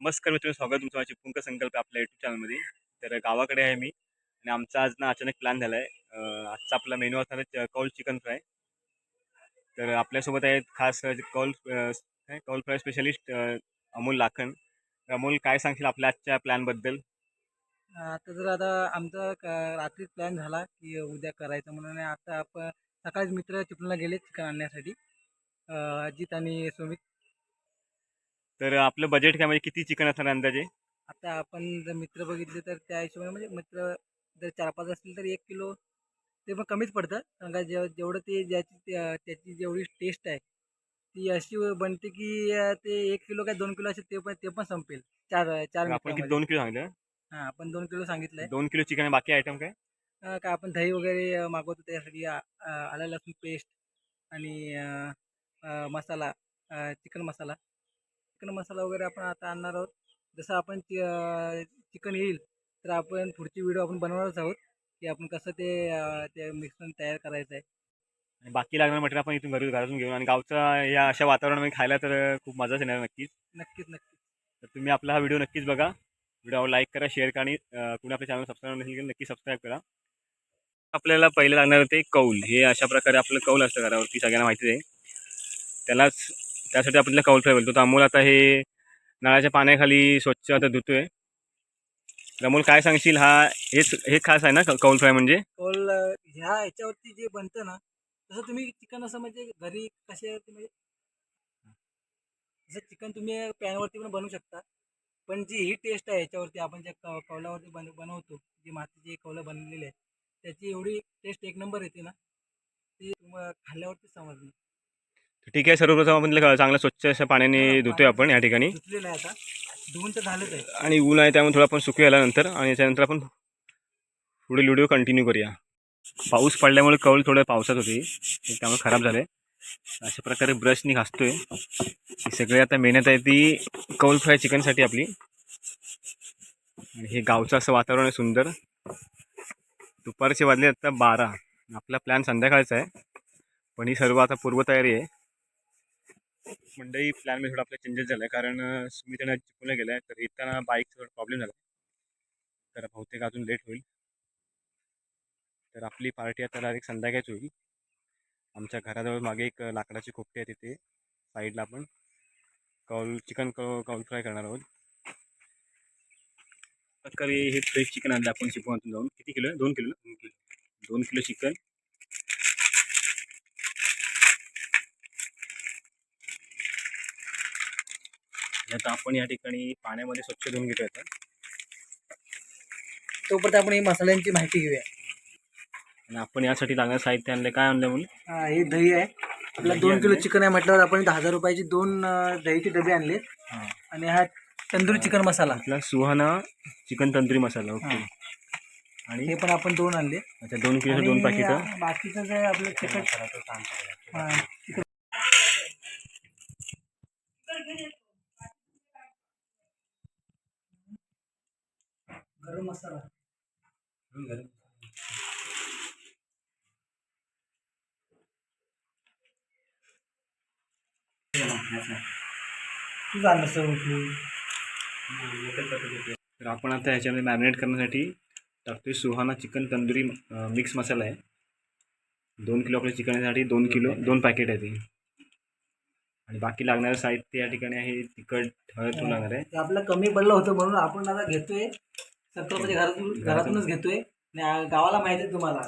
नमस्कार मित्रांनो स्वागत तुमचं माझी पुंक संकल्प आपल्या युट्यूब चॅनलमध्ये तर गावाकडे आहे मी आणि आमचा आज ना अचानक प्लॅन झाला आहे आजचा आपला मेनू असणार आहे कौल चिकन फ्राय. तर आपल्यासोबत आहेत खास कौल कौल फ्राय स्पेशलिस्ट अमोल लाखन. तर अमोल काय सांगशील आपल्या आजच्या प्लॅनबद्दल आता जर आता आमचा क- रात्री प्लॅन झाला की उद्या करायचं म्हणून आता आपण सकाळीच मित्र चिपळूणला गेले चिकन आणण्यासाठी. अजित आणि सुमित. तर आपलं बजेट काय? म्हणजे किती चिकन असणार अंदाजे? आता आपण जर मित्र बघितले तर त्या हिशोबाने म्हणजे मित्र जर चार पाच असतील तर एक किलो ते पण कमीच पडतं कारण का जेव जेवढं ते ज्याची त्या- त्याची जेवढी टेस्ट आहे ती अशी बनते की अं, ते एक किलो काय दोन किलो असेल ते पण ते पण संपेल. चार चार तर आपण किती. दोन किलो सांगितलं? हां आपण दोन किलो सांगितलं आहे दोन किलो चिकन बाकी आयटम काय? अ, काय आपण दही वगैरे अ, मागवतो त्यासाठी आ- अ, आलं लसूण पेस्ट आणि अ, अ, मसाला चिकन मसाला. चिकन मसाला वगैरे आपण आता आणणार आहोत. जसं आपण चिकन येईल तर आपण पुढची व्हिडिओ आपण बनवणारच आहोत. की आपण कसं ते ते मिश्रण तयार करायचं आहे. आणि बाकी लागणार मटेरियल आपण इथून घरी घरातून घेऊन आणि गावचा या अशा वातावरणामध्ये खायला तर खूप मजाच येणार नक्कीच. नक्कीच नक्कीच. तर तुम्ही आपला हा व्हिडिओ नक्कीच बघा. व्हिडिओ लाईक करा शेअर करा आणि कुणी आपल्या चॅनल सबस्क्राईब नसेल नक्की सबस्क्राईब करा. आपल्याला पहिले लागणार होते कौल. हे अशा प्रकारे आपलं कौल असतं घरावरती सगळ्यांना माहितीच आहे. त्यालाच त्यासाठी आपल्याला कौल फ्राय बोलतो तर अमोल आता हे नळाच्या पाण्याखाली स्वच्छ आता धुतोय. आहे अमोल काय सांगशील? हा हेच हे खास आहे ना क- कौल फ्राय म्हणजे? कौल ह्या ह्याच्यावरती जे बनतं ना तसं तुम्ही चिकन असं म्हणजे घरी कसे म्हणजे जसं चिकन तुम्ही पॅनवरती पण बनवू शकता. पण जी ही टेस्ट आहे याच्यावरती आपण ज्या कौ कौलावरती बन बनवतो जी मातीची कौलं बनलेली आहे त्याची एवढी टेस्ट एक नंबर येते ना ती तुम्हाला खाल्ल्यावरती समजली ठीक आहे सर्वप्रथम आपण त्याला चांगलं स्वच्छ अशा पाण्याने धुतोय आपण या ठिकाणी. धुतलेलं आहे आता. धुवून तर झालंच आहे. आणि ऊन आहे त्यामुळे थोडं आपण सुकू नंतर आणि त्याच्यानंतर आपण पुढील व्हिडिओ कंटिन्यू करूया. पाऊस पडल्यामुळे कौल थोडं पावसात होती. त्यामुळे खराब झाले अशा प्रकारे ब्रशनी घासतोय. सगळी आता मेहनत आहे ती कौल फ्राय चिकनसाठी आपली. आणि हे गावचं असं वातावरण आहे सुंदर. दुपारचे वाजले आता बारा. आपला प्लॅन संध्याकाळचा आहे. पण ही सर्व आता पूर्वतयारी आहे. मंडई प्लॅनमध्ये थोडा आपला चेंजेस झाला आहे कारण सुमित यांना चिपळूणला गेला आहे तर येताना बाईकचा थोडा प्रॉब्लेम झाला तर बहुतेक अजून लेट होईल. तर आपली पार्टी आता डायरेक्ट संध्याकाळीच होईल. आमच्या घराजवळ मागे एक लाकडाची खोपटी आहे तिथे. साईडला आपण कौल चिकन कौ कौल फ्राय करणार आहोत. प्रकारे हे फ्रेश चिकन आणलं आपण चिपळूणातून जाऊन. किती किलो आहे? दोन किलो ना? दोन किलो. दोन किलो चिकन आता आपण या ठिकाणी पाण्यामध्ये स्वच्छ धुवून घेतो आता. तोपर्यंत आपण ही मसाल्यांची माहिती घेऊया. आणि आपण यासाठी लागणार साहित्य आणलं काय आणलं म्हणून? हा, हे दही आहे. आपला दही दोन किलो आणलंय. चिकन आहे म्हटल्यावर आपण दहा हजार रुपयाची दोन अ, दहीचे डबे आणले हां. आणि हा तंदुरी चिकन मसाला. आपला सुहाना चिकन तंदुरी मसाला. ओके. हां. आणि? हे पण आपण दोन आणले. अच्छा दोन किलो दोन आणि पाकिटं बाकीचं जे आपलं चिकन हा, चिकन गरम मसाला. तू झालं सर तर आपण आता ह्याच्यामध्ये मॅरिनेट करण्यासाठी टाकतोय सुहाना चिकन तंदुरी मिक्स मसाला आहे. दोन किलो आपल्या चिकनसाठी दोन किलो दोन पॅकेट आहे ते. आणि बाकी लागणारं साहित्य या ठिकाणी आहे तिखट हळद पण लागणार आहे. ते आपलं कमी पडलं होतं म्हणून आपण आता घेतोय. संकल्पाच्या घरातून घरातूनच घेतोय. गावाला माहिती आहे तुम्हाला.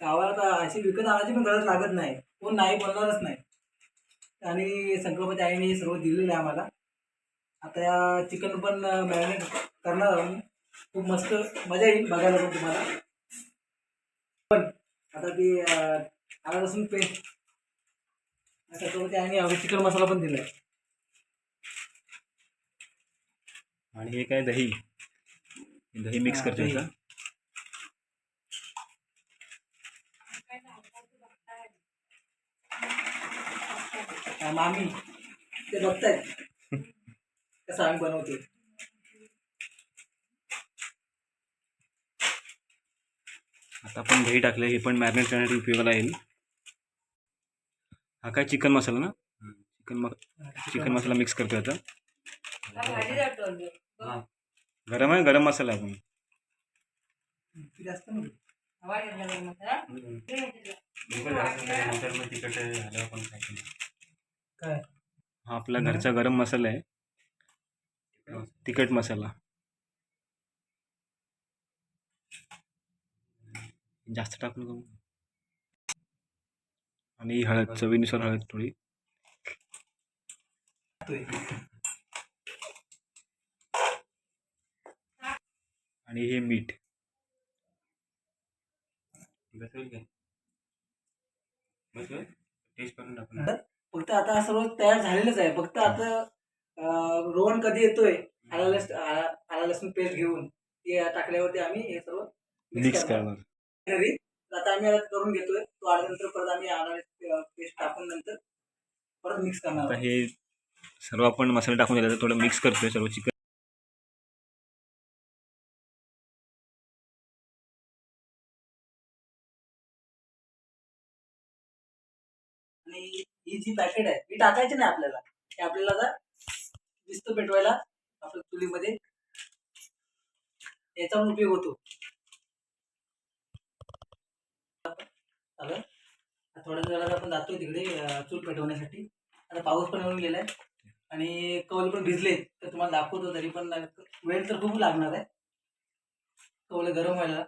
गावाला तर अशी विकत आणायची पण गरज लागत नाही. कोण नाही बोलणारच नाही. आणि संकल्पाच्या आईने हे सर्व दिलेलं आहे आम्हाला. आता या चिकन पण मॅरिनेट करणार आहोत. खूप मस्त मजा येईल बघायला पण तुम्हाला. पण आता ती आला लसूण पेस्ट संकल्पाच्या आईने हवे चिकन मसाला पण दिलाय. आणि हे काय दही? दही मिक्स हा, करतो दही. याचा हा, मामी ते बघतायत कसं आम्ही बनवते आता आपण दही टाकलं हे पण मॅरिनेट करण्यासाठी उपयोगाला येईल. हा काय चिकन मसाला ना? चिकन चिकन मसाला मिक्स करतो आता. गरम आहे गरम मसाला आहे. पण. काय हा आपला घरचा गरम मसाला आहे. तिखट मसाला. जास्त टाकून करू आणि हळद चवीनुसार हळद थोडी. आणि हे मीठ. बस होईल काय बस होईल टेस्ट करून टाकून फक्त आता हा सर्व तयार झालेलंच आहे. फक्त आता रोहन कधी येतोय? आला लस आला लसूण पेस्ट घेऊन. ते टाकल्यावरती आम्ही हे सर्व मिक्स करणार. घरी. आता आम्ही आता करून घेतोय. तो आल्यानंतर परत आम्ही आला पेस्ट टाकून नंतर परत मिक्स करणार. हे सर्व आपण मसाले टाकून दिला थोडं मिक्स करतोय सर्व चिकन. आणि ही जी पॅकेट आहे ही टाकायची नाही आपल्याला. हे आपल्याला आता दिसतं पेटवायला आपल्या चुलीमध्ये याचा पण उपयोग होतो. थोड्या वेळात आपण जातोय तिकडे चूल पेटवण्यासाठी. आता पाऊस पण येऊन गेलाय. आणि कौल पण भिजले तर तुम्हाला दाखवतो तरी पण वेळ तर खूप लागणार आहे. कौल गरम व्हायला.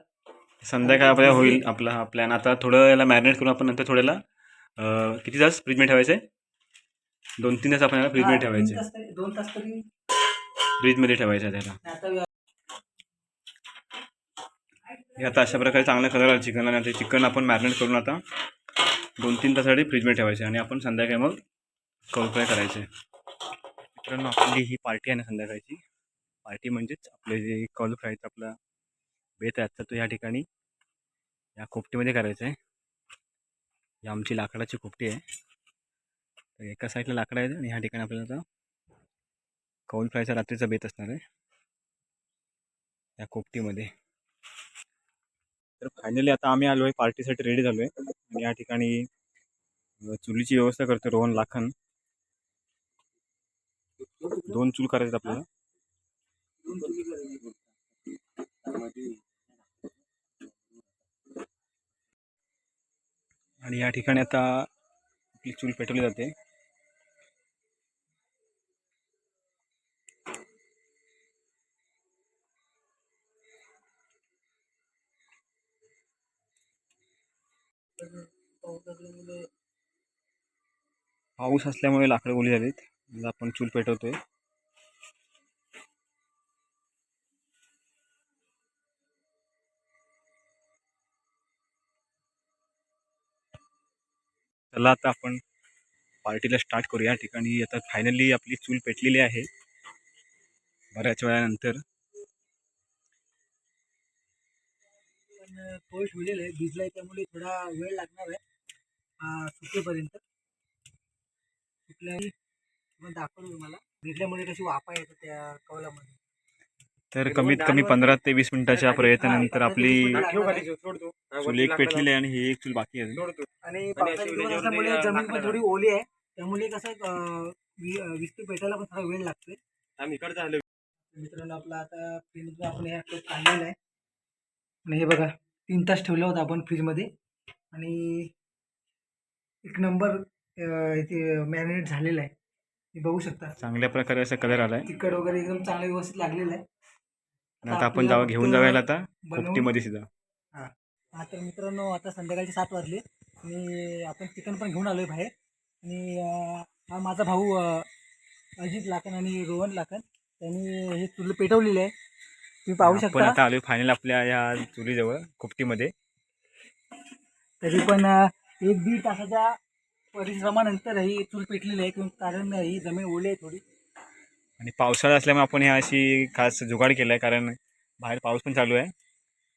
संध्याकाळ आपल्या होईल आपला हा प्लॅन आता थोडं याला मॅरिनेट करून आपण नंतर थोड्याला किती तास फ्रीजमध्ये ठेवायचं? आहे दोन तीन तास आपण याला फ्रीजमध्ये ठेवायचे. दोन तास तरी फ्रीजमध्ये ठेवायचं आहे त्याला. आता हे आता अशा प्रकारे चांगला कलर आला चिकन आणि आता चिकन आपण मॅरिनेट करून आता दोन तीन तासासाठी फ्रीजमध्ये ठेवायचे आणि आपण संध्याकाळी मग कौल फ्राय करायचे. मित्रांनो आपली ही पार्टी आहे ना संध्याकाळची. पार्टी म्हणजेच आपले जे कौल फ्रायचं आपला बेत आहे तर तो या ठिकाणी या खोपटीमध्ये करायचं आहे. ही आमची लाकडाची खोपटी आहे. तर एका साईडला लाकडं आहे आणि ह्या ठिकाणी आपल्याला आता कौल फ्रायचा रात्रीचा बेत असणार आहे. या खोपटीमध्ये. तर फायनली आता आम्ही आलो आहे पार्टीसाठी रेडी झालो आहे आणि या ठिकाणी चुलीची व्यवस्था करतो रोहन लाखन. दोन चूल करायचे आपल्याला. आणि या ठिकाणी आता आपली चूल पेटवली जाते. पाऊस असल्यामुळे लाकडं ओली झालीत. आपण चूल पेटवतोय. चला आता आपण पार्टीला स्टार्ट करूया. या ठिकाणी आता फायनली आपली चूल पेटलेली आहे. बऱ्याच वेळानंतर. पण होईल आहे. भिजलाय त्यामुळे थोडा वेळ लागणार आहे. सुकेपर्यंत सुकल्या मग दाखवतो तुम्हाला. भिजल्यामुळे कशी वाफा येते त्या कवलामध्ये. तर कमीत कमी पंधरा ते वीस मिनिटाच्या प्रयत्नानंतर आपली चूल एक पेटलेली आहे आणि ही एक चूल बाकी आहे. आणि जमीन पण थोडी ओली आहे त्यामुळे कसं विस्तू पेटायला पण थोडा वेळ लागतोय. मित्रांनो आपला आता फ्रीजमध्ये आपण हे काढलेलं आहे आणि हे बघा तीन तास ठेवलं होतं आपण फ्रीजमध्ये. आणि एक नंबर इथे मॅरिनेट झालेलं आहे. बघू शकता. चांगल्या प्रकारे असा कलर आलाय. तिखट वगैरे एकदम चांगलं व्यवस्थित लागलेलं आहे. आता आपण जाऊ घेऊन जाऊया आता खोपटीमध्ये सुद्धा. हा. तर मित्रांनो आता संध्याकाळचे सात वाजले. आणि आपण चिकन पण घेऊन आलोय बाहेर. आणि हा माझा भाऊ अजित लाकन आणि रोहन लाकन त्यांनी हे चुलं पेटवलेलं आहे. तुम्ही पाहू शकता. आता आलोय फायनल आपल्या या चुलीजवळ खोपटीमध्ये. तरी पण एक दीड तासाच्या परिश्रमानंतर ही चूल पेटलेली आहे कारण ही जमीन ओली आहे थोडी. आणि पावसाळा असल्यामुळे आपण ह्या अशी खास जुगाड केला आहे कारण बाहेर पाऊस पण चालू आहे.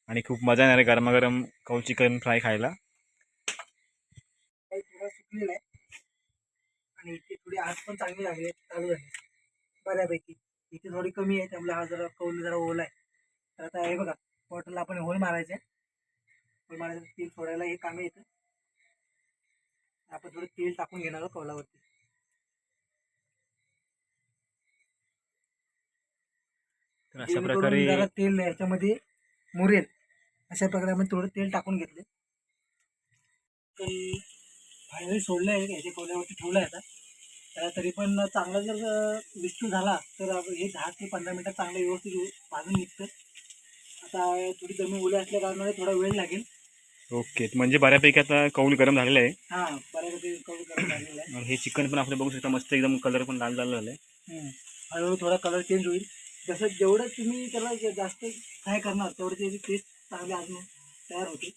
आणि खूप मजा येणार आहे गरमागरम कौ चिकन फ्राय खायला. काही थोडं आहे. आणि इथे थोडी आग पण चांगली लागली आहे चालू झाली बऱ्यापैकी. इथे थोडी कमी आहे त्यामुळे हा जरा कौल जरा ओल आहे. तर आता हे बघा बॉटलला आपण होल मारायचे. होल मारायचं तेल सोडायला हे कामे येतं. आपण थोडं तेल टाकून घेणार आहोत कौलावरती. तर अशा जेणेकरून प्रकारे जरा तेल याच्यामध्ये मुरेल. अशा प्रकारे आपण थोडं तेल टाकून घेतले. तर फायनली सोडलं आहे ह्याच्या कोल्यावरती ठेवलं आहे आता. त्याला तरी पण चांगला जर विस्तू झाला तर आपण हे दहा ते पंधरा मिनटात चांगलं व्यवस्थित व्यव- भाजून निघतं. आता थोडी जमीन ओली असल्या कारणाने थोडा वेळ लागेल. ओके म्हणजे बऱ्यापैकी आता कौल गरम झालेलं आहे. हां बऱ्यापैकी कमी करून झालेलं आहे. हे चिकन पण आपलं बघू शकता मस्त एकदम कलर पण लाल लाल झालं आहे. हळूहळू थोडा कलर चेंज होईल. जसं जेवढं तुम्ही त्याला जास्त फ्राय करणार तेवढं त्याची टेस्ट चांगली अजून तयार होते.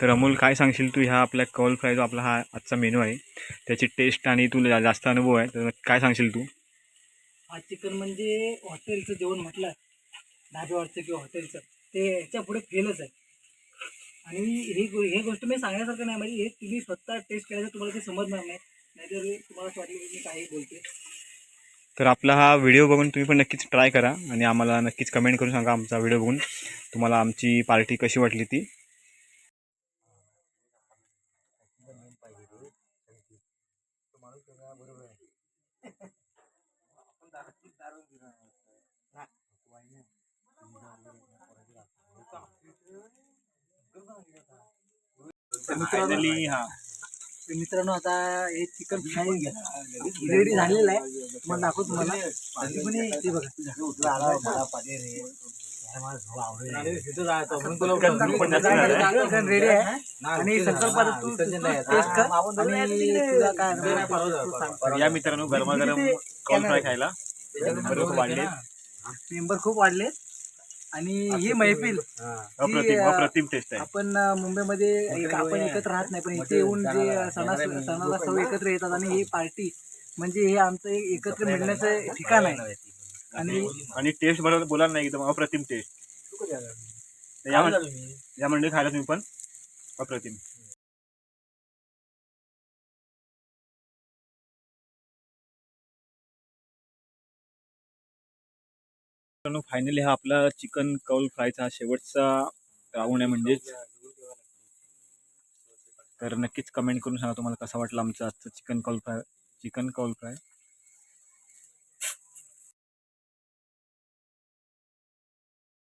तर अमोल काय सांगशील तू? ह्या आपल्या कौल फ्राय जो आपला हा आजचा मेनू आहे त्याची टेस्ट आणि तू जा- जास्त अनुभव आहे तर काय सांगशील तू? हा चिकन म्हणजे हॉटेलचं जेवण म्हटलं ढाब्यावरचं किंवा हॉटेलचं ते ह्याच्या पुढे फेलच आहे. आणि ही ही गोष्ट मी सांगण्यासारखं नाही म्हणजे हे तुम्ही स्वतः टेस्ट केल्याचं तुम्हाला ते समजणार नाही. नाहीतर तुम्हाला वाटलं की मी काही बोलते. तर आपला हा व्हिडिओ बघून तुम्ही पण नक्कीच ट्राय करा आणि आम्हाला नक्कीच कमेंट करून सांगा आमचा व्हिडिओ बघून तुम्हाला आमची पार्टी कशी वाटली ती. फायनली हा. तर मित्रांनो आता हे चिकन फ्राय रेडी झालेलं आहे. तुम्हाला दाखवतो पण हे- ते बघा. रेडी आहे. आणि शंकरपाळी तू टेस्ट कर. आणि तुला काय तू सांग. तर या मित्रांनो गरमागरम कॉल फ्राय खायला. बरोबर खूप वाढले मेंबर खूप वाढले आणि ही मैफिल अप्रतिम अप्रतिम टेस्ट आहे. आपण अं, मुंबईमध्ये एक आपण एकत्र राहत नाही पण इथे येऊन जे सणा सणाला सर्व एकत्र येतात आणि ही पार्टी म्हणजे हे आमचं एक एकत्र मिळण्याचं ठिकाण आहे. आणि आणि टेस्ट बरोबर बोलायला नाही एकदम अप्रतिम टेस्ट या मं- या मंडळी खायला तुम्ही पण? अप्रतिम. फायनली हा आपला चिकन कौल फ्रायचा हा शेवटचा राऊंड आहे म्हणजेच. तर नक्कीच कमेंट करून सांगा तुम्हाला कसा वाटला आमचा आजचा चिकन कौल फ्राय चिकन कौल फ्राय